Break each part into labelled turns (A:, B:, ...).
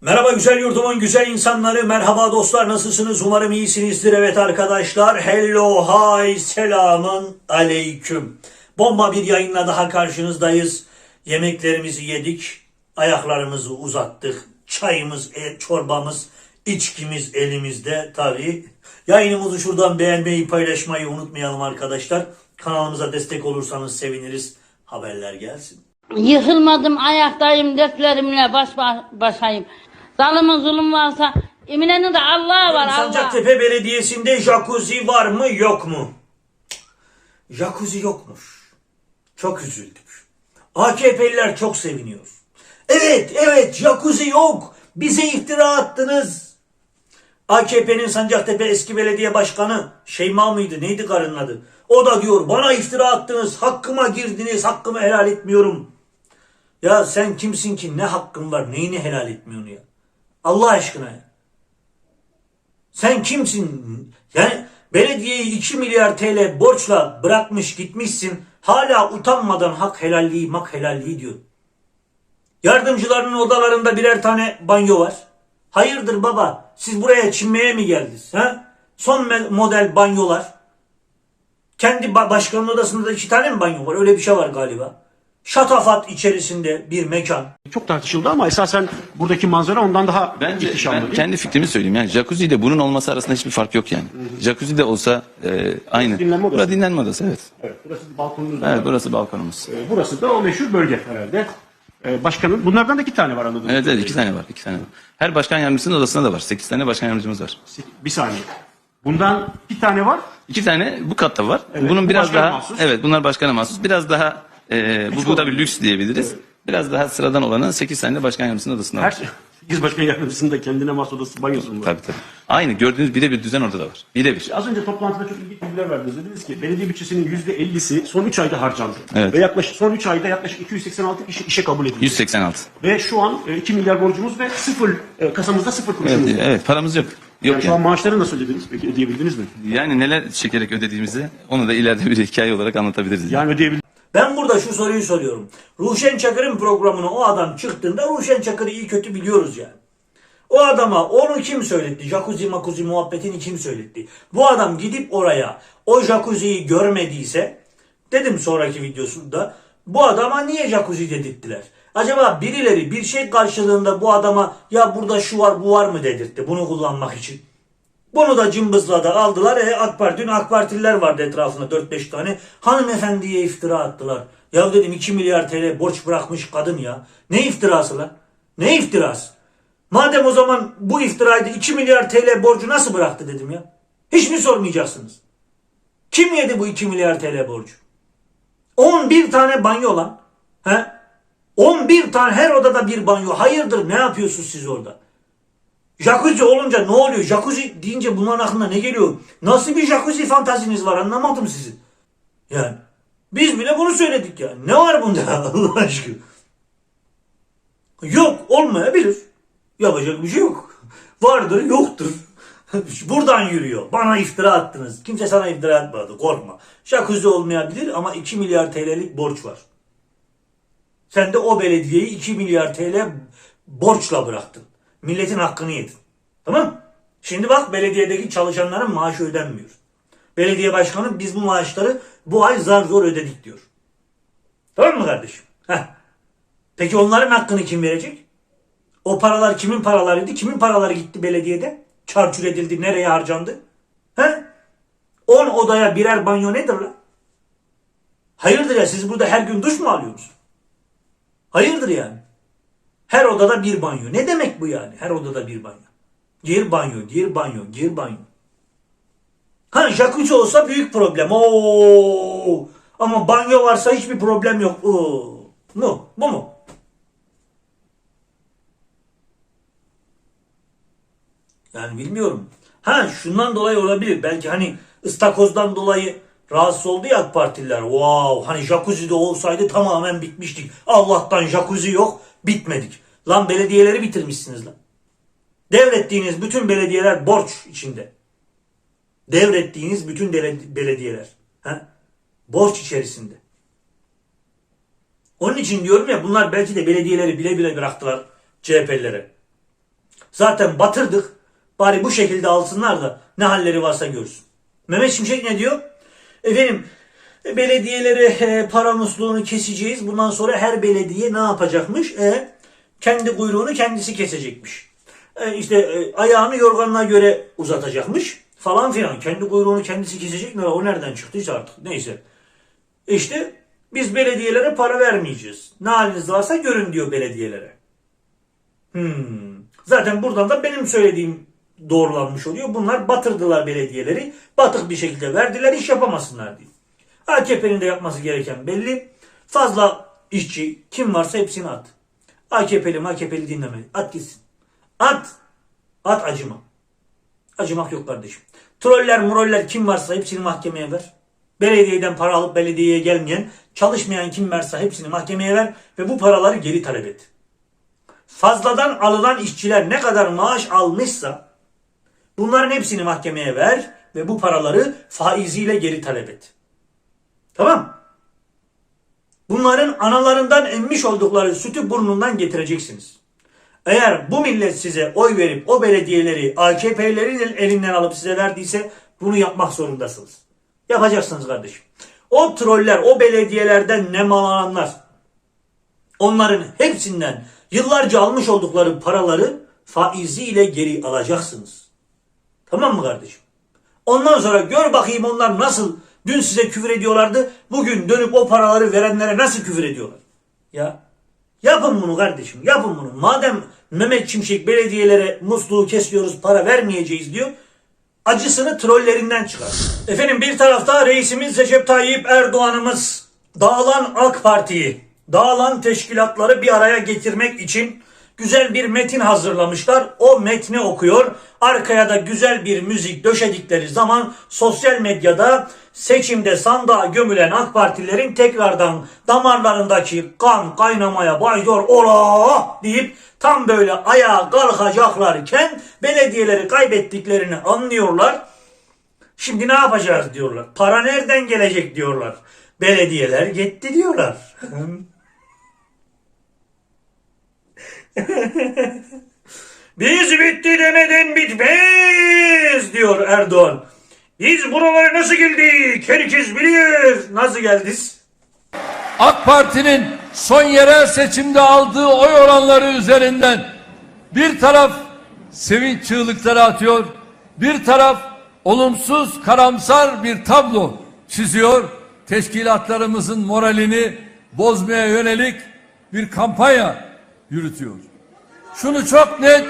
A: Merhaba güzel yurdumun güzel insanları, merhaba dostlar nasılsınız? Umarım iyisinizdir. Evet arkadaşlar, hello, hi, selamın aleyküm. Bomba bir yayınla daha karşınızdayız. Yemeklerimizi yedik, ayaklarımızı uzattık. Çayımız, e, çorbamız, içkimiz elimizde tabii. Yayınımızı şuradan beğenmeyi, paylaşmayı unutmayalım arkadaşlar. Kanalımıza destek olursanız seviniriz. Haberler gelsin.
B: Yıkılmadım ayaktayım dertlerimle baş ba- başayım. Zalımın zulüm varsa eminenin de Allah var Allah.
A: Sancaktepe Belediyesi'nde jacuzzi var mı yok mu? Jacuzzi yokmuş. Çok üzüldük. AKP'liler çok seviniyor. Evet evet jacuzzi yok. Bize iftira attınız. AKP'nin Sancaktepe eski belediye başkanı Şeyma mıydı neydi karının adı? O da diyor bana iftira attınız hakkıma girdiniz hakkımı helal etmiyorum. Ya sen kimsin ki ne hakkın var neyini helal etmiyorsun ya? Allah aşkına. Sen kimsin? Yani belediyeyi 2 milyar TL borçla bırakmış gitmişsin. Hala utanmadan hak helalliği mak helalliği diyor. Yardımcılarının odalarında birer tane banyo var. Hayırdır baba? Siz buraya çinmeye mi geldiniz? Ha? Son model banyolar. Kendi ba- başkanın odasında da iki tane mi banyo var? Öyle bir şey var galiba. Şatafat içerisinde bir mekan.
C: Çok tartışıldı ama esasen buradaki manzara ondan daha
D: Bence
C: ihtişamlı
D: ben
C: değil
D: kendi fikrimi söyleyeyim. Yani jacuzzi ile bunun olması arasında hiçbir fark yok yani. Jacuzzi de olsa e, aynı.
C: Dinlenme odası.
D: Burası dinlenme odası evet.
C: Evet, burası balkonumuz. var.
D: Evet burası balkonumuz.
C: Ee, Burası da o meşhur bölge herhalde. Ee, başkanın, bunlardan da iki tane var anladığım
D: Evet evet iki tane var. iki tane var. Her başkan yardımcısının odasında da var. Sekiz tane başkan yardımcımız var.
C: Bir saniye. Bundan bir tane var.
D: İki tane bu katta var.
C: Evet,
D: Bunun
C: bu
D: biraz
C: başkana
D: daha
C: mahsus.
D: evet bunlar başkana mahsus. Biraz daha e, bu, bu da bir lüks diyebiliriz. Biraz daha sıradan olanı sekiz tane de başkan yardımcısının odasında
C: Her
D: var.
C: şey. Yüz başkan yardımcısında kendine mahsus odası banyosu mu var?
D: Tabii tabii. Aynı gördüğünüz birebir düzen orada da var. Birebir.
C: Az önce toplantıda çok ilginç bilgiler verdiniz. Dediniz ki belediye bütçesinin yüzde ellisi son 3 ayda harcandı.
D: Evet.
C: Ve yaklaşık son 3 ayda yaklaşık 286 kişi işe kabul edildi.
D: 186.
C: Ve şu an e, 2 milyar borcumuz ve sıfır e, kasamızda sıfır kuruşumuz
D: Evet,
C: var.
D: evet paramız yok.
C: Yani
D: Yok
C: şu an
D: yani.
C: maaşları nasıl ödediniz? Peki ödeyebildiniz mi?
D: Yani neler çekerek ödediğimizi onu da ileride bir hikaye olarak anlatabiliriz.
C: Yani ödeyebildiniz.
A: Ben burada şu soruyu soruyorum. Ruşen Çakır'ın programına o adam çıktığında Ruşen Çakır'ı iyi kötü biliyoruz yani. O adama onu kim söyletti? Jacuzzi makuzi muhabbetini kim söyletti? Bu adam gidip oraya o jacuzziyi görmediyse dedim sonraki videosunda bu adama niye jacuzzi dedirttiler? Acaba birileri bir şey karşılığında bu adama ya burada şu var bu var mı dedirtti bunu kullanmak için? Bunu da cımbızla aldılar. E, AK Parti, dün AK Partililer vardı etrafında 4-5 tane. Hanımefendiye iftira attılar. Ya dedim 2 milyar TL borç bırakmış kadın ya. Ne iftirası lan? Ne iftirası? Madem o zaman bu iftiraydı 2 milyar TL borcu nasıl bıraktı dedim ya. Hiç mi sormayacaksınız? Kim yedi bu 2 milyar TL borcu? 11 tane banyo lan. He? 11 tane her odada bir banyo. Hayırdır ne yapıyorsunuz siz orada? Jacuzzi olunca ne oluyor? Jacuzzi deyince bunların aklına ne geliyor? Nasıl bir jacuzzi fantaziniz var anlamadım sizin. Yani biz bile bunu söyledik ya. Ne var bunda Allah aşkına? Yok olmayabilir. Yapacak bir şey yok. Vardır yoktur. Buradan yürüyor. Bana iftira attınız. Kimse sana iftira atmadı. Korkma. Jacuzzi olmayabilir ama 2 milyar TL'lik borç var. Sen de o belediyeyi 2 milyar TL borçla bıraktın. Milletin hakkını yedin. Tamam? Şimdi bak belediyedeki çalışanların maaşı ödenmiyor. Belediye başkanı biz bu maaşları bu ay zar zor ödedik diyor. Tamam mı kardeşim? Heh. Peki onların hakkını kim verecek? O paralar kimin paralarıydı? Kimin paraları gitti belediyede? Çarçur edildi. Nereye harcandı? He? 10 odaya birer banyo nedir lan? Hayırdır ya siz burada her gün duş mu alıyorsunuz? Hayırdır yani? Her odada bir banyo. Ne demek bu yani? Her odada bir banyo. Gir banyo, gir banyo, gir banyo. Ha jacuzzi olsa büyük problem. Oo. Ama banyo varsa hiçbir problem yok. Oo. No, bu mu? Yani bilmiyorum. Ha şundan dolayı olabilir. Belki hani ıstakozdan dolayı rahatsız oldu ya AK Partililer. Wow hani jacuzzi de olsaydı tamamen bitmiştik. Allah'tan jacuzzi yok bitmedik. Lan belediyeleri bitirmişsiniz lan. Devrettiğiniz bütün belediyeler borç içinde. Devrettiğiniz bütün belediyeler. Ha? Borç içerisinde. Onun için diyorum ya bunlar belki de belediyeleri bile bile bıraktılar CHP'lilere. Zaten batırdık. Bari bu şekilde alsınlar da ne halleri varsa görsün. Mehmet Şimşek ne diyor? Efendim e, belediyelere e, para musluğunu keseceğiz. Bundan sonra her belediye ne yapacakmış? E, kendi kuyruğunu kendisi kesecekmiş. E, işte e, ayağını yorganına göre uzatacakmış falan filan. Kendi kuyruğunu kendisi kesecek mi? O nereden çıktıysa artık. Neyse. İşte biz belediyelere para vermeyeceğiz. Ne haliniz varsa görün diyor belediyelere. Hmm. Zaten buradan da benim söylediğim doğrulanmış oluyor. Bunlar batırdılar belediyeleri. Batık bir şekilde verdiler iş yapamasınlar diye. AKP'nin de yapması gereken belli. Fazla işçi kim varsa hepsini at. AKP'li AKP'li dinleme. At gitsin. At. At acıma. Acımak yok kardeşim. Troller muroller kim varsa hepsini mahkemeye ver. Belediyeden para alıp belediyeye gelmeyen, çalışmayan kim varsa hepsini mahkemeye ver ve bu paraları geri talep et. Fazladan alınan işçiler ne kadar maaş almışsa bunların hepsini mahkemeye ver ve bu paraları faiziyle geri talep et. Tamam? Bunların analarından emmiş oldukları sütü burnundan getireceksiniz. Eğer bu millet size oy verip o belediyeleri AKP'lerin el- elinden alıp size verdiyse bunu yapmak zorundasınız. Yapacaksınız kardeşim. O troller, o belediyelerden nemalananlar, onların hepsinden yıllarca almış oldukları paraları faiziyle geri alacaksınız. Tamam mı kardeşim? Ondan sonra gör bakayım onlar nasıl dün size küfür ediyorlardı. Bugün dönüp o paraları verenlere nasıl küfür ediyorlar? Ya yapın bunu kardeşim yapın bunu. Madem Mehmet Şimşek belediyelere musluğu kesiyoruz para vermeyeceğiz diyor. Acısını trollerinden çıkar. Efendim bir tarafta reisimiz Recep Tayyip Erdoğan'ımız dağılan AK Parti'yi, dağılan teşkilatları bir araya getirmek için güzel bir metin hazırlamışlar. O metni okuyor. Arkaya da güzel bir müzik döşedikleri zaman sosyal medyada seçimde sandığa gömülen AK Partilerin tekrardan damarlarındaki kan kaynamaya başlıyor. Ola deyip tam böyle ayağa kalkacaklarken belediyeleri kaybettiklerini anlıyorlar. Şimdi ne yapacağız diyorlar. Para nereden gelecek diyorlar. Belediyeler gitti diyorlar. Biz bitti demeden bitmez diyor Erdoğan. Biz buralara nasıl geldik? Herkes bilir. Nasıl geldiniz?
E: AK Parti'nin son yerel seçimde aldığı oy oranları üzerinden bir taraf sevinç çığlıkları atıyor, bir taraf olumsuz, karamsar bir tablo çiziyor. Teşkilatlarımızın moralini bozmaya yönelik bir kampanya yürütüyor. Şunu çok net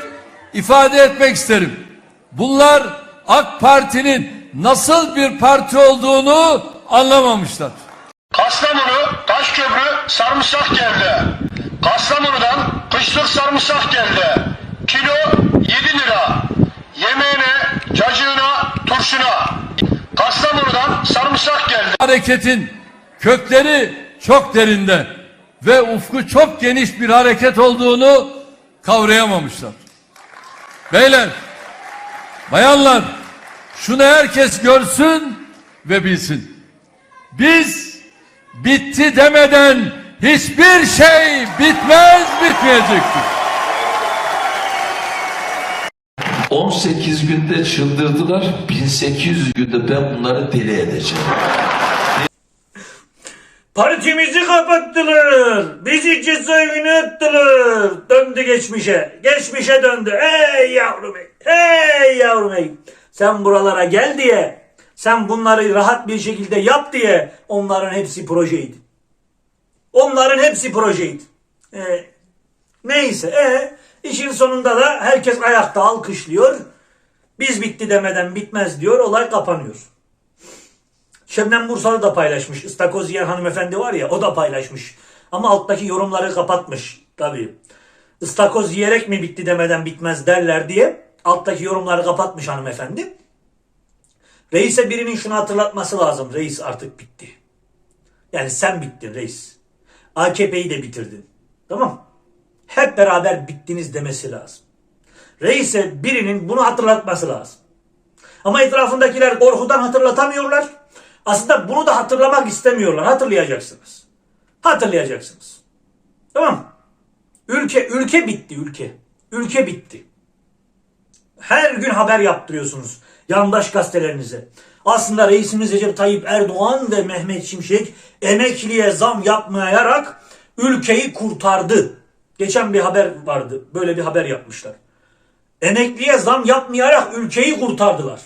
E: ifade etmek isterim. Bunlar AK Parti'nin nasıl bir parti olduğunu anlamamışlar.
F: Kastamonu Taşköprü sarımsak geldi. Kastamonu'dan kışlık sarımsak geldi. Kilo 7 lira. Yemeğine, cacığına, turşuna. Kastamonu'dan sarımsak geldi.
E: hareketin kökleri çok derinde ve ufku çok geniş bir hareket olduğunu kavrayamamışlar. Beyler, bayanlar, şunu herkes görsün ve bilsin. Biz bitti demeden hiçbir şey bitmez bitmeyecektir.
G: 18 günde çıldırdılar. 1800 günde ben bunları deli edeceğim.
A: Partimizi kapattılar. Bizi cezaevine attılar. Döndü geçmişe. Geçmişe döndü. Hey yavrum ey. Hey yavrum ey. Sen buralara gel diye. Sen bunları rahat bir şekilde yap diye. Onların hepsi projeydi. Onların hepsi projeydi. Ee, neyse. E, işin sonunda da herkes ayakta alkışlıyor. Biz bitti demeden bitmez diyor. Olay kapanıyor. Şebnem Bursalı da paylaşmış. İstakoz yiyen hanımefendi var ya o da paylaşmış. Ama alttaki yorumları kapatmış. Tabii. İstakoz yiyerek mi bitti demeden bitmez derler diye alttaki yorumları kapatmış hanımefendi. Reis'e birinin şunu hatırlatması lazım. Reis artık bitti. Yani sen bittin reis. AKP'yi de bitirdin. Tamam. Hep beraber bittiniz demesi lazım. Reis'e birinin bunu hatırlatması lazım. Ama etrafındakiler korkudan hatırlatamıyorlar. Aslında bunu da hatırlamak istemiyorlar. Hatırlayacaksınız. Hatırlayacaksınız. Tamam. Ülke ülke bitti ülke. Ülke bitti. Her gün haber yaptırıyorsunuz yandaş gazetelerinize. Aslında reisimiz Recep Tayyip Erdoğan ve Mehmet Şimşek emekliye zam yapmayarak ülkeyi kurtardı. Geçen bir haber vardı. Böyle bir haber yapmışlar. Emekliye zam yapmayarak ülkeyi kurtardılar.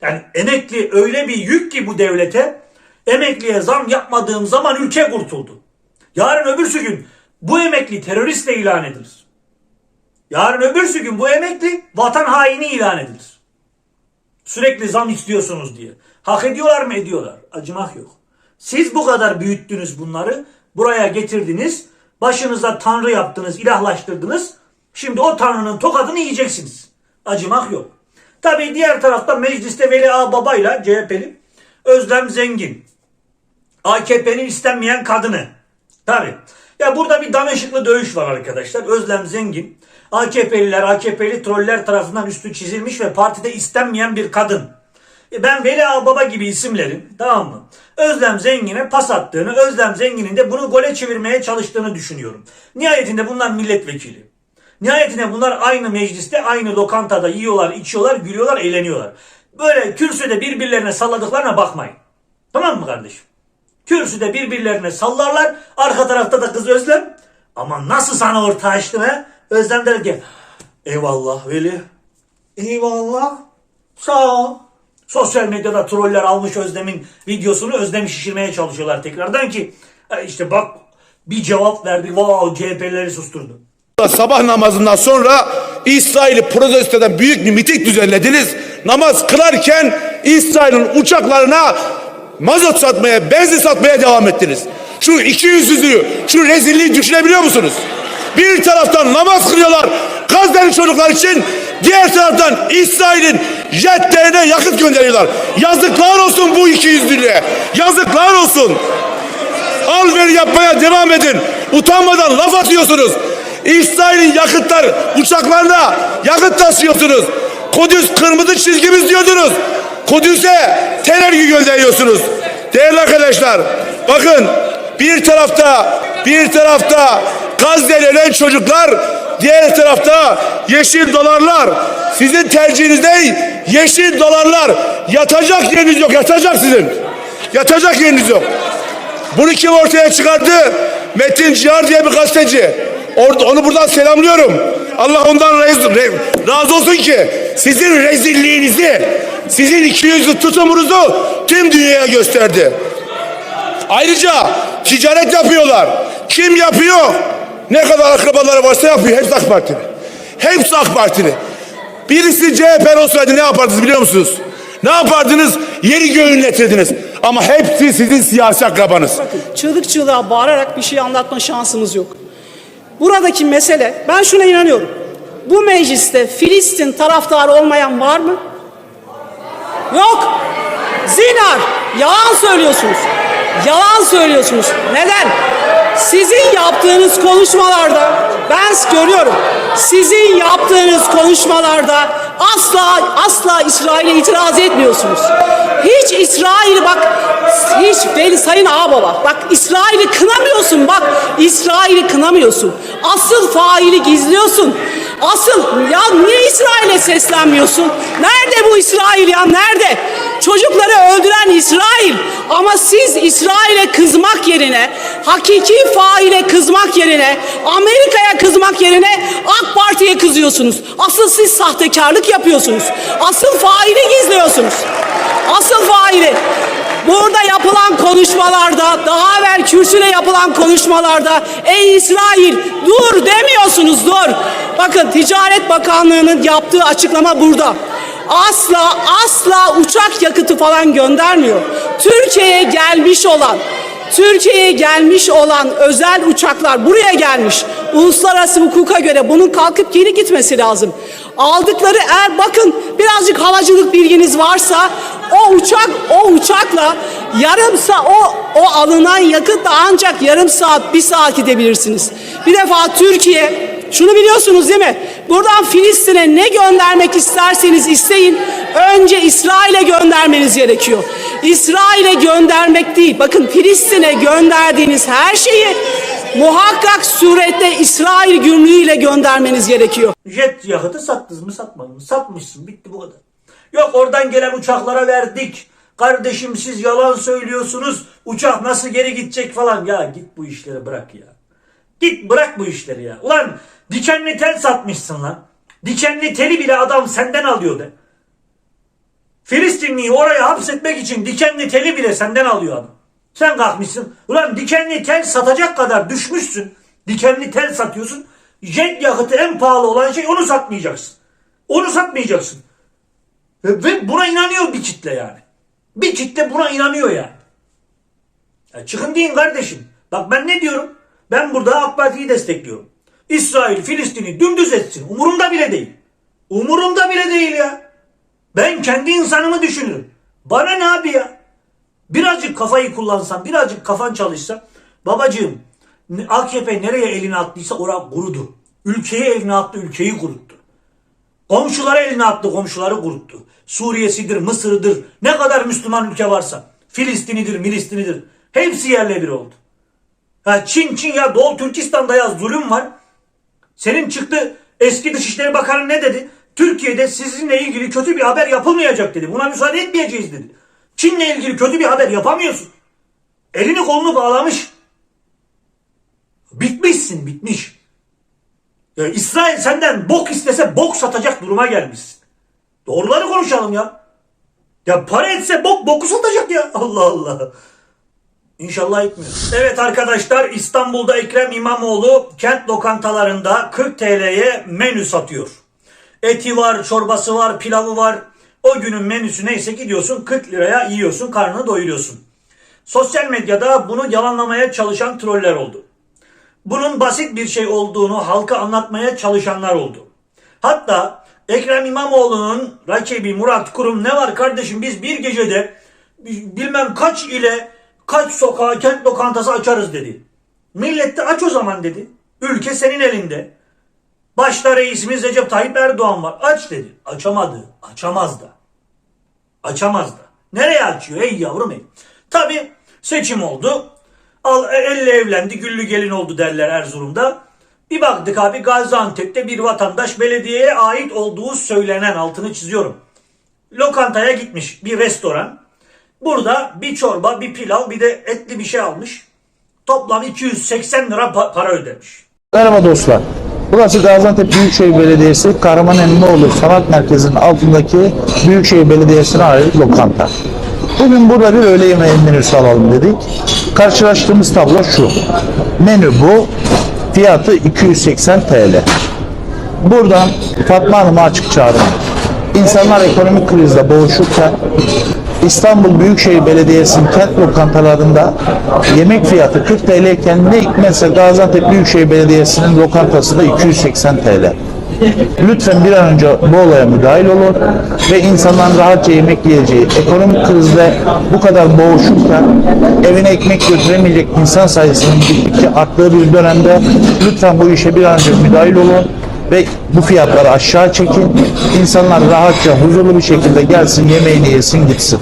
A: Yani emekli öyle bir yük ki bu devlete emekliye zam yapmadığım zaman ülke kurtuldu. Yarın öbürsü gün bu emekli terörist de ilan edilir. Yarın öbürsü gün bu emekli vatan haini ilan edilir. Sürekli zam istiyorsunuz diye. Hak ediyorlar mı? Ediyorlar. Acımak yok. Siz bu kadar büyüttünüz bunları. Buraya getirdiniz. Başınıza tanrı yaptınız, ilahlaştırdınız. Şimdi o tanrının tokadını yiyeceksiniz. Acımak yok. Tabii diğer tarafta mecliste Veli Ağ Baba'yla CHP'li Özlem Zengin. AKP'nin istenmeyen kadını. Tabii. Ya burada bir danışıklı dövüş var arkadaşlar. Özlem Zengin. AKP'liler, AKP'li troller tarafından üstü çizilmiş ve partide istenmeyen bir kadın. E Ben Veli Ağbaba gibi isimlerin tamam mı? Özlem Zengin'e pas attığını, Özlem Zengin'in de bunu gole çevirmeye çalıştığını düşünüyorum. Nihayetinde bunlar milletvekili. Nihayetinde bunlar aynı mecliste, aynı lokantada yiyorlar, içiyorlar, gülüyorlar, eğleniyorlar. Böyle kürsüde birbirlerine salladıklarına bakmayın. Tamam mı kardeşim? Kürsüde birbirlerine sallarlar. Arka tarafta da kız Özlem. Ama nasıl sana orta açtım he? Özlem der ki eyvallah Veli. Eyvallah. Sağ ol. Sosyal medyada troller almış Özlem'in videosunu Özlem'i şişirmeye çalışıyorlar tekrardan ki "E işte bak bir cevap verdi. Wow CHP'leri susturdu.
H: Sabah namazından sonra İsrail'i protesto büyük bir miting düzenlediniz. Namaz kılarken İsrail'in uçaklarına mazot satmaya, benzin satmaya devam ettiniz. Şu iki yüzlülüğü, şu rezilliği düşünebiliyor musunuz? Bir taraftan namaz kılıyorlar Gazze'li çocuklar için, diğer taraftan İsrail'in jetlerine yakıt gönderiyorlar. Yazıklar olsun bu iki yüzlülüğe. Yazıklar olsun. Al ver yapmaya devam edin. Utanmadan laf atıyorsunuz. İsrail'in yakıtlar uçaklarına yakıt taşıyorsunuz. Kudüs kırmızı çizgimiz diyordunuz. Kudüs'e terör gönderiyorsunuz. Değerli arkadaşlar bakın bir tarafta bir tarafta Gazze'de ölen çocuklar diğer tarafta yeşil dolarlar. Sizin tercihiniz? Yeşil dolarlar. Yatacak yeriniz yok. Yatacak sizin. Yatacak yeriniz yok. Bunu kim ortaya çıkardı? Metin Cihar diye bir gazeteci. Onu buradan selamlıyorum. Allah ondan razı olsun ki sizin rezilliğinizi, sizin ikiyüzlü tutumunuzu tüm dünyaya gösterdi. Ayrıca ticaret yapıyorlar. Kim yapıyor? Ne kadar akrabaları varsa yapıyor. Hepsi AK Partili. Hepsi AK Partili. Birisi CHP olsaydı ne yapardınız biliyor musunuz? Ne yapardınız? Yeri göğü inletirdiniz. Ama hepsi sizin siyasi akrabanız.
I: çığlık çığlığa bağırarak bir şey anlatma şansımız yok. Buradaki mesele, ben şuna inanıyorum. Bu mecliste Filistin taraftarı olmayan var mı? Yok. Zinar. Yalan söylüyorsunuz. Yalan söylüyorsunuz. Neden? Sizin yaptığınız konuşmalarda ben görüyorum. Sizin yaptığınız konuşmalarda asla asla İsrail'e itiraz etmiyorsunuz. Hiç İsrail'i bak hiç beni sayın ağababa bak İsrail'i kınamıyorsun bak İsrail'i kınamıyorsun. Asıl faili gizliyorsun. Asıl ya niye İsrail'e seslenmiyorsun? Nerede bu İsrail ya nerede? Çocukları öldüren İsrail. Ama siz İsrail'e kızmak yerine, hakiki faile kızmak yerine, Amerika'ya kızmak yerine AK Parti'ye kızıyorsunuz. Asıl siz sahtekarlık yapıyorsunuz. Asıl faili gizliyorsunuz. Asıl faili. Burada yapılan konuşmalarda, daha evvel kürsüyle yapılan konuşmalarda ey İsrail dur demiyorsunuz dur. Bakın Ticaret Bakanlığı'nın yaptığı açıklama burada asla asla uçak yakıtı falan göndermiyor. Türkiye'ye gelmiş olan Türkiye'ye gelmiş olan özel uçaklar buraya gelmiş. Uluslararası hukuka göre bunun kalkıp geri gitmesi lazım. Aldıkları eğer bakın birazcık havacılık bilginiz varsa o uçak o uçakla yarım saat o o alınan yakıtla ancak yarım saat bir saat gidebilirsiniz. Bir defa Türkiye şunu biliyorsunuz değil mi? Buradan Filistin'e ne göndermek isterseniz isteyin. Önce İsrail'e göndermeniz gerekiyor. İsrail'e göndermek değil. Bakın Filistin'e gönderdiğiniz her şeyi muhakkak surette İsrail gümrüğüyle göndermeniz gerekiyor.
A: Jet yakıtı sattınız mı satmadınız mı? Satmışsın bitti bu kadar. Yok oradan gelen uçaklara verdik. Kardeşim siz yalan söylüyorsunuz. Uçak nasıl geri gidecek falan. Ya git bu işleri bırak ya. Git bırak bu işleri ya. Ulan dikenli tel satmışsın lan. Dikenli teli bile adam senden alıyor de. Filistinliyi oraya hapsetmek için dikenli teli bile senden alıyor adam. Sen kalkmışsın. Ulan dikenli tel satacak kadar düşmüşsün. Dikenli tel satıyorsun. Jet yakıtı en pahalı olan şey onu satmayacaksın. Onu satmayacaksın. Ve, buna inanıyor bir kitle yani. Bir kitle buna inanıyor yani. Ya çıkın deyin kardeşim. Bak ben ne diyorum? Ben burada AK Parti'yi destekliyorum. İsrail Filistin'i dümdüz etsin. Umurumda bile değil. Umurumda bile değil ya. Ben kendi insanımı düşünürüm. Bana ne abi ya? Birazcık kafayı kullansan, birazcık kafan çalışsa. Babacığım AKP nereye elini attıysa oraya kurudu. Ülkeyi eline attı, ülkeyi kuruttu. Komşulara eline attı, komşuları kuruttu. Suriye'sidir, Mısır'dır, ne kadar Müslüman ülke varsa. Filistin'idir, Milistinidir. Hepsi yerle bir oldu. Ha Çin, Çin ya Doğu Türkistan'da ya zulüm var. Senin çıktı eski Dışişleri Bakanı ne dedi? Türkiye'de sizinle ilgili kötü bir haber yapılmayacak dedi. Buna müsaade etmeyeceğiz dedi. Çin'le ilgili kötü bir haber yapamıyorsun. Elini kolunu bağlamış. Bitmişsin bitmiş. Ya İsrail senden bok istese bok satacak duruma gelmişsin. Doğruları konuşalım ya. Ya para etse bok boku satacak ya. Allah Allah. İnşallah etmiyor. Evet arkadaşlar İstanbul'da Ekrem İmamoğlu kent lokantalarında 40 TL'ye menü satıyor. Eti var, çorbası var, pilavı var. O günün menüsü neyse gidiyorsun 40 liraya yiyorsun, karnını doyuruyorsun. Sosyal medyada bunu yalanlamaya çalışan troller oldu. Bunun basit bir şey olduğunu halka anlatmaya çalışanlar oldu. Hatta Ekrem İmamoğlu'nun rakibi Murat Kurum ne var kardeşim biz bir gecede bilmem kaç ile kaç sokağa kent lokantası açarız dedi. Millet de aç o zaman dedi. Ülke senin elinde. Başta reisimiz Recep Tayyip Erdoğan var. Aç dedi. Açamadı. Açamaz da. Açamaz da. Nereye açıyor ey yavrum ey. Tabi seçim oldu. Al, e, elle evlendi güllü gelin oldu derler Erzurum'da. Bir baktık abi Gaziantep'te bir vatandaş belediyeye ait olduğu söylenen altını çiziyorum. Lokantaya gitmiş bir restoran. Burada bir çorba, bir pilav, bir de etli bir şey almış. Toplam 280 lira pa- para ödemiş.
J: Merhaba dostlar. Burası Gaziantep Büyükşehir Belediyesi Kahraman Emmoğlu Sanat Merkezi'nin altındaki Büyükşehir Belediyesi'ne ait lokanta. Bugün burada bir öğle yemeği menüsü alalım dedik. Karşılaştığımız tablo şu. Menü bu. Fiyatı 280 TL. Buradan Fatma Hanım'a açık çağrım. İnsanlar ekonomik krizle boğuşurken İstanbul Büyükşehir Belediyesi'nin kent lokantalarında yemek fiyatı 40 TL iken ne hikmetse Gaziantep Büyükşehir Belediyesi'nin lokantası da 280 TL. Lütfen bir an önce bu olaya müdahil olun ve insanların rahatça yemek yiyeceği, ekonomik krizle bu kadar boğuşurken evine ekmek götüremeyecek insan sayısının gittikçe arttığı bir dönemde lütfen bu işe bir an önce müdahil olun ve bu fiyatları aşağı çekin. İnsanlar rahatça, huzurlu bir şekilde gelsin, yemeğini yesin, gitsin.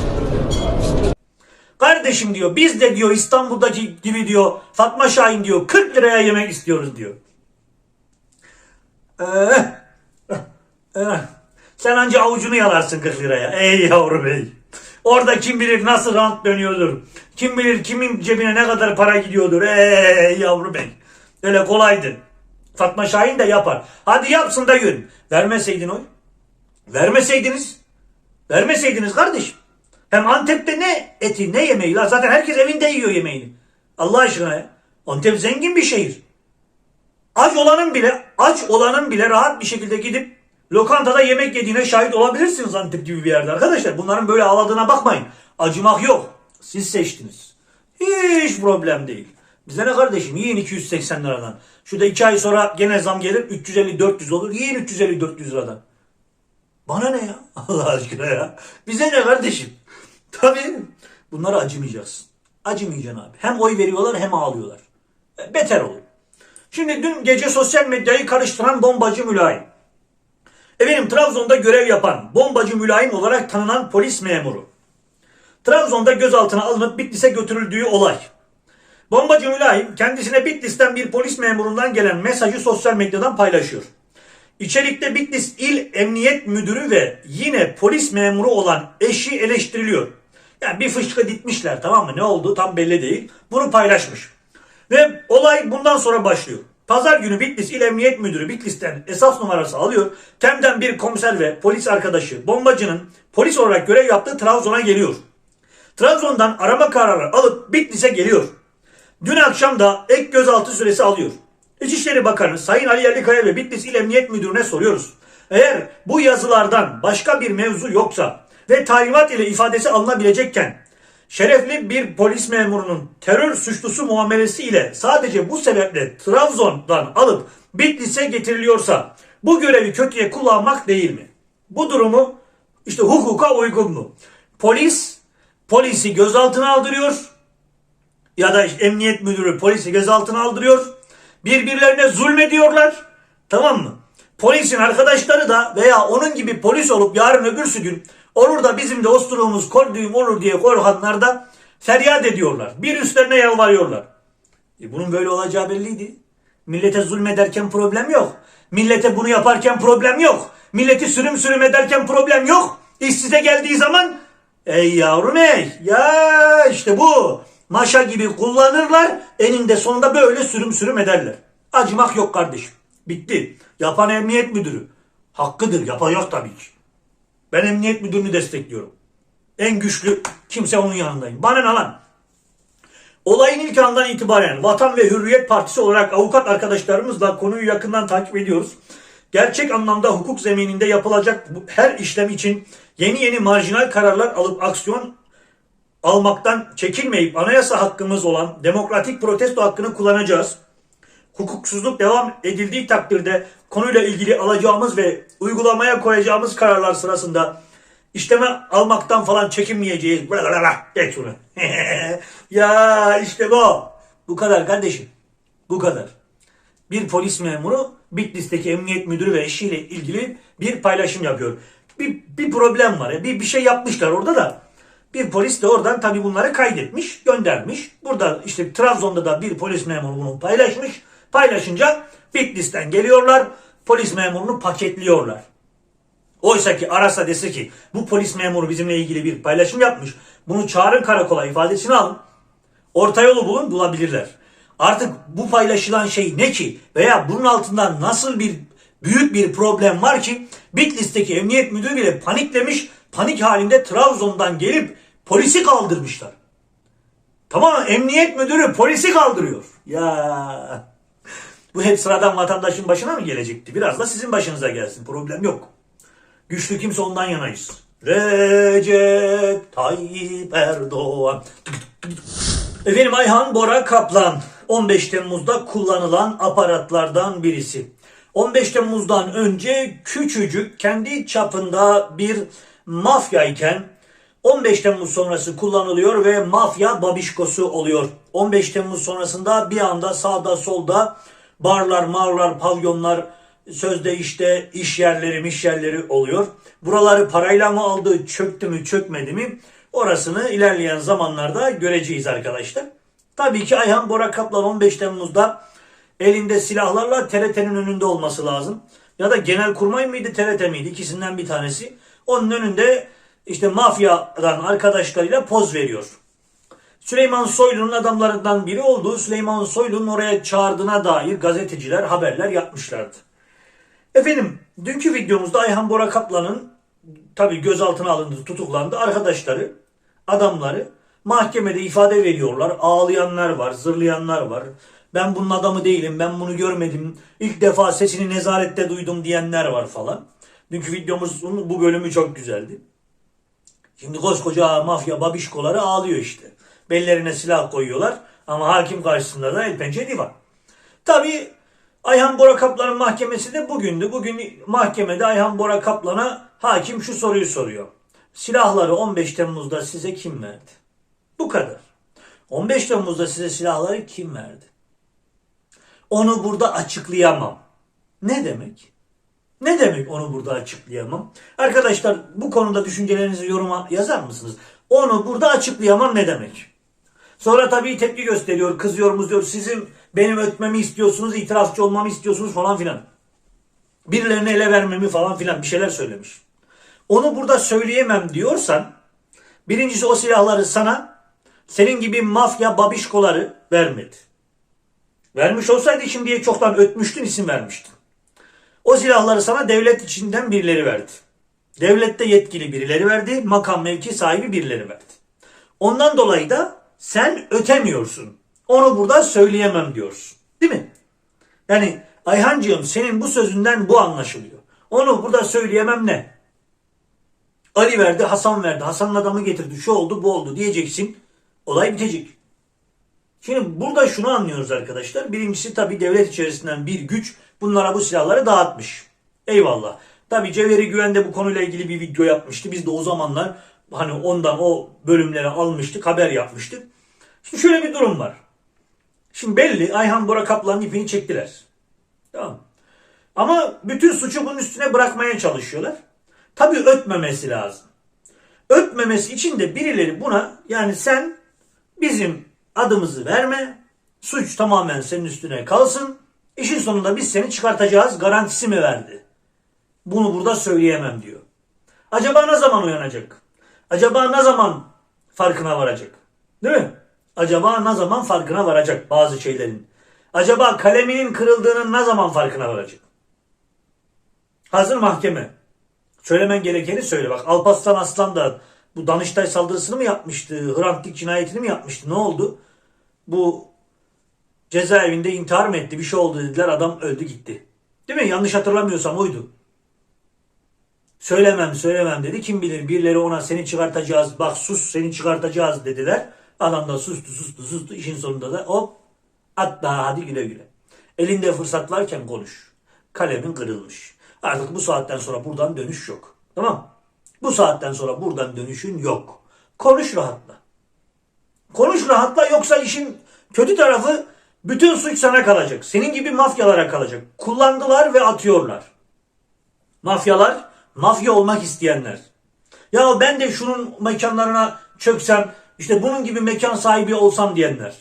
A: Kardeşim diyor biz de diyor İstanbul'daki gibi diyor Fatma Şahin diyor 40 liraya yemek istiyoruz diyor. Eh, eh, sen anca avucunu yalarsın 40 liraya. Ey yavrum ey. Orada kim bilir nasıl rant dönüyordur. Kim bilir kimin cebine ne kadar para gidiyordur. Ey yavrum ey. Öyle kolaydı. Fatma Şahin de yapar. Hadi yapsın da görün. Vermeseydin oy. Vermeseydiniz. Vermeseydiniz kardeşim. Hem Antep'te ne eti ne yemeği la zaten herkes evinde yiyor yemeğini. Allah aşkına ya. Antep zengin bir şehir. Aç olanın bile aç olanın bile rahat bir şekilde gidip lokantada yemek yediğine şahit olabilirsiniz Antep gibi bir yerde arkadaşlar. Bunların böyle ağladığına bakmayın. Acımak yok. Siz seçtiniz. Hiç problem değil. Bize ne kardeşim yiyin 280 liradan. Şurada 2 ay sonra gene zam gelir 350-400 olur. Yiyin 350-400 liradan. Bana ne ya? Allah aşkına ya. Bize ne kardeşim? Tabii bunlara acımayacaksın. Acımayacaksın abi. Hem oy veriyorlar hem ağlıyorlar. E, Beter olur. Şimdi dün gece sosyal medyayı karıştıran bombacı mülayim. Efendim Trabzon'da görev yapan bombacı mülayim olarak tanınan polis memuru. Trabzon'da gözaltına alınıp Bitlis'e götürüldüğü olay. Bombacı Mülayim kendisine Bitlis'ten bir polis memurundan gelen mesajı sosyal medyadan paylaşıyor. İçerikte Bitlis İl Emniyet Müdürü ve yine polis memuru olan eşi eleştiriliyor. Yani bir fışkı ditmişler tamam mı? Ne olduğu tam belli değil. Bunu paylaşmış. Ve olay bundan sonra başlıyor. Pazar günü Bitlis İl Emniyet Müdürü Bitlis'ten esas numarası alıyor. Tem'den bir komiser ve polis arkadaşı bombacının polis olarak görev yaptığı Trabzon'a geliyor. Trabzon'dan arama kararı alıp Bitlis'e geliyor. Dün akşam da ek gözaltı süresi alıyor. İçişleri Bakanı Sayın Ali Yerlikaya ve Bitlis İl Emniyet Müdürü'ne soruyoruz. Eğer bu yazılardan başka bir mevzu yoksa ve talimat ile ifadesi alınabilecekken şerefli bir polis memurunun terör suçlusu muamelesi ile sadece bu sebeple Trabzon'dan alıp Bitlis'e getiriliyorsa bu görevi kötüye kullanmak değil mi? Bu durumu işte hukuka uygun mu? Polis polisi gözaltına aldırıyor ya da işte emniyet müdürü polisi gözaltına aldırıyor. Birbirlerine zulmediyorlar. Tamam mı? Polisin arkadaşları da veya onun gibi polis olup yarın öbürsü gün olur da bizim de osturuğumuz koyduğum olur diye korkanlar da feryat ediyorlar. Bir üstlerine yalvarıyorlar. E bunun böyle olacağı belliydi. Millete zulmederken problem yok. Millete bunu yaparken problem yok. Milleti sürüm sürüm ederken problem yok. İş size geldiği zaman ey yavrum ey ya işte bu maşa gibi kullanırlar eninde sonunda böyle sürüm sürüm ederler. Acımak yok kardeşim. Bitti. Yapan emniyet müdürü. Hakkıdır yapacak tabii ki. Ben emniyet müdürünü destekliyorum. En güçlü kimse onun yanındayım. Bana ne lan? Olayın ilk andan itibaren Vatan ve Hürriyet Partisi olarak avukat arkadaşlarımızla konuyu yakından takip ediyoruz. Gerçek anlamda hukuk zemininde yapılacak her işlem için yeni yeni marjinal kararlar alıp aksiyon almaktan çekinmeyip anayasa hakkımız olan demokratik protesto hakkını kullanacağız. Hukuksuzluk devam edildiği takdirde konuyla ilgili alacağımız ve uygulamaya koyacağımız kararlar sırasında işleme almaktan falan çekinmeyeceğiz. Blablabla. Geç şunu. ya işte bu. Bu kadar kardeşim. Bu kadar. Bir polis memuru Bitlis'teki emniyet müdürü ve eşiyle ilgili bir paylaşım yapıyor. Bir, bir problem var. ya. Bir, bir şey yapmışlar orada da. Bir polis de oradan tabii bunları kaydetmiş, göndermiş. Burada işte Trabzon'da da bir polis memuru bunu paylaşmış. Paylaşınca Bitlis'ten geliyorlar, polis memurunu paketliyorlar. Oysa ki arasa dese ki bu polis memuru bizimle ilgili bir paylaşım yapmış. Bunu çağırın karakola ifadesini alın. Orta yolu bulun bulabilirler. Artık bu paylaşılan şey ne ki veya bunun altında nasıl bir büyük bir problem var ki Bitlis'teki emniyet müdürü bile paniklemiş panik halinde Trabzon'dan gelip polisi kaldırmışlar. Tamam emniyet müdürü polisi kaldırıyor. Ya bu hep sıradan vatandaşın başına mı gelecekti? Biraz da sizin başınıza gelsin. Problem yok. Güçlü kimse ondan yanayız. Recep Tayyip Erdoğan. Efendim Ayhan Bora Kaplan 15 Temmuz'da kullanılan aparatlardan birisi. 15 Temmuz'dan önce küçücük kendi çapında bir mafya iken 15 Temmuz sonrası kullanılıyor ve mafya babişkosu oluyor. 15 Temmuz sonrasında bir anda sağda solda barlar, marlar, pavyonlar, sözde işte iş yerleri, iş yerleri oluyor. Buraları parayla mı aldı, çöktü mü, çökmedi mi? Orasını ilerleyen zamanlarda göreceğiz arkadaşlar. Tabii ki Ayhan Bora Kaplan 15 Temmuz'da elinde silahlarla TRT'nin önünde olması lazım. Ya da Genelkurmay mıydı TRT miydi? İkisinden bir tanesi. Onun önünde işte mafyadan arkadaşlarıyla poz veriyor. Süleyman Soylu'nun adamlarından biri olduğu Süleyman Soylu'nun oraya çağırdığına dair gazeteciler haberler yapmışlardı. Efendim dünkü videomuzda Ayhan Bora Kaplan'ın tabi gözaltına alındı, tutuklandı. Arkadaşları, adamları mahkemede ifade veriyorlar. Ağlayanlar var, zırlayanlar var. Ben bunun adamı değilim, ben bunu görmedim. İlk defa sesini nezarette duydum diyenler var falan. Dünkü videomuzun bu bölümü çok güzeldi. Şimdi koskoca mafya babişkoları ağlıyor işte. Bellerine silah koyuyorlar ama hakim karşısında da el pençe divan. Tabi Ayhan Bora Kaplan'ın mahkemesi de bugündü. Bugün mahkemede Ayhan Bora Kaplan'a hakim şu soruyu soruyor. Silahları 15 Temmuz'da size kim verdi? Bu kadar. 15 Temmuz'da size silahları kim verdi? Onu burada açıklayamam. Ne demek? Ne demek onu burada açıklayamam? Arkadaşlar bu konuda düşüncelerinizi yoruma yazar mısınız? Onu burada açıklayamam ne demek? Sonra tabii tepki gösteriyor, kızıyor, muzuyor. Sizin benim ötmemi istiyorsunuz, itirafçı olmamı istiyorsunuz falan filan. Birilerine ele vermemi falan filan bir şeyler söylemiş. Onu burada söyleyemem diyorsan birincisi o silahları sana senin gibi mafya babişkoları vermedi. Vermiş olsaydı şimdiye çoktan ötmüştün isim vermiştin. O silahları sana devlet içinden birileri verdi. Devlette yetkili birileri verdi, makam mevki sahibi birileri verdi. Ondan dolayı da sen ötemiyorsun. Onu burada söyleyemem diyorsun. Değil mi? Yani Ayhancığım senin bu sözünden bu anlaşılıyor. Onu burada söyleyemem ne? Ali verdi, Hasan verdi. Hasan'ın adamı getirdi. Şu oldu, bu oldu diyeceksin. Olay bitecek. Şimdi burada şunu anlıyoruz arkadaşlar. Birincisi tabii devlet içerisinden bir güç bunlara bu silahları dağıtmış. Eyvallah. Tabii Cevheri Güven de bu konuyla ilgili bir video yapmıştı. Biz de o zamanlar hani ondan o bölümleri almıştık, haber yapmıştık. Şimdi şöyle bir durum var. Şimdi belli Ayhan Bora Kaplan'ın ipini çektiler. Tamam. Ama bütün suçu bunun üstüne bırakmaya çalışıyorlar. Tabii ötmemesi lazım. Ötmemesi için de birileri buna yani sen bizim adımızı verme. Suç tamamen senin üstüne kalsın. İşin sonunda biz seni çıkartacağız garantisi mi verdi? Bunu burada söyleyemem diyor. Acaba ne zaman uyanacak? Acaba ne zaman farkına varacak? Değil mi? Acaba ne zaman farkına varacak bazı şeylerin? Acaba kaleminin kırıldığının ne zaman farkına varacak? Hazır mahkeme. Söylemen gerekeni söyle. Bak Alparslan Aslan da bu Danıştay saldırısını mı yapmıştı? Hrant Dink cinayetini mi yapmıştı? Ne oldu? Bu cezaevinde intihar mı etti? Bir şey oldu dediler. Adam öldü gitti. Değil mi? Yanlış hatırlamıyorsam oydu. Söylemem söylemem dedi. Kim bilir birileri ona seni çıkartacağız. Bak sus seni çıkartacağız dediler. Adam da sustu sustu sustu. İşin sonunda da hop at daha hadi güle güle. Elinde fırsat varken konuş. Kalemin kırılmış. Artık bu saatten sonra buradan dönüş yok. Tamam Bu saatten sonra buradan dönüşün yok. Konuş rahatla. Konuş rahatla yoksa işin kötü tarafı bütün suç sana kalacak. Senin gibi mafyalara kalacak. Kullandılar ve atıyorlar. Mafyalar, mafya olmak isteyenler. Ya ben de şunun mekanlarına çöksem, işte bunun gibi mekan sahibi olsam diyenler.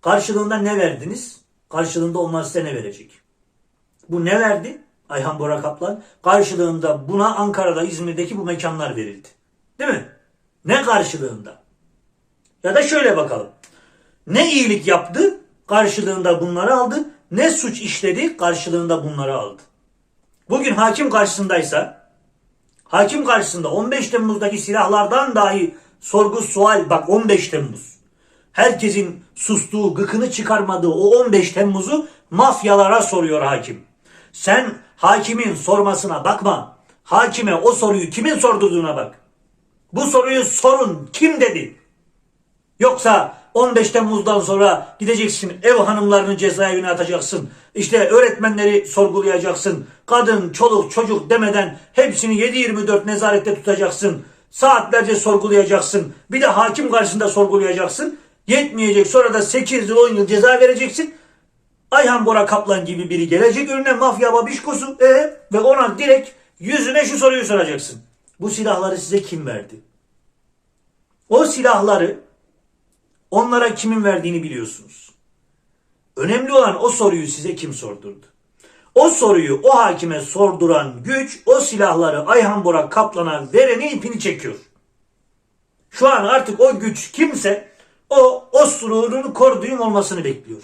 A: Karşılığında ne verdiniz? Karşılığında onlar size ne verecek? Bu ne verdi? Ayhan Bora Kaplan. Karşılığında buna Ankara'da, İzmir'deki bu mekanlar verildi. Değil mi? Ne karşılığında? Ya da şöyle bakalım. Ne iyilik yaptı? Karşılığında bunları aldı. Ne suç işledi? Karşılığında bunları aldı. Bugün hakim karşısındaysa hakim karşısında 15 Temmuz'daki silahlardan dahi sorgu sual bak 15 Temmuz. Herkesin sustuğu, gıkını çıkarmadığı o 15 Temmuz'u mafyalara soruyor hakim. Sen hakimin sormasına bakma. Hakime o soruyu kimin sorduğuna bak. Bu soruyu sorun kim dedi? Yoksa 15 Temmuz'dan sonra gideceksin ev hanımlarını cezaevine atacaksın. İşte öğretmenleri sorgulayacaksın. Kadın, çoluk, çocuk demeden hepsini 7-24 nezarette tutacaksın. Saatlerce sorgulayacaksın. Bir de hakim karşısında sorgulayacaksın. Yetmeyecek sonra da 8 yıl 10 yıl ceza vereceksin. Ayhan Bora Kaplan gibi biri gelecek önüne mafya babişkosu e, ve ona direkt yüzüne şu soruyu soracaksın. Bu silahları size kim verdi? O silahları onlara kimin verdiğini biliyorsunuz. Önemli olan o soruyu size kim sordurdu? O soruyu o hakime sorduran güç o silahları Ayhan Bora Kaplan'a vereni ipini çekiyor. Şu an artık o güç kimse o o sururun kor düğüm olmasını bekliyor.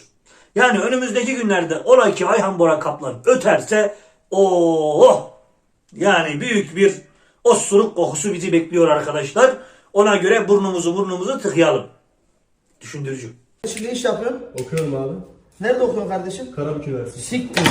A: Yani önümüzdeki günlerde ola ki Ayhan Bora Kaplan öterse oh yani büyük bir osuruk kokusu bizi bekliyor arkadaşlar. Ona göre burnumuzu burnumuzu tıkayalım. Düşündürücü.
K: Şimdi iş yapıyorsun.
L: Okuyorum abi.
K: Nerede okuyorsun kardeşim?
L: Karabük Üniversitesi.
K: Siktir.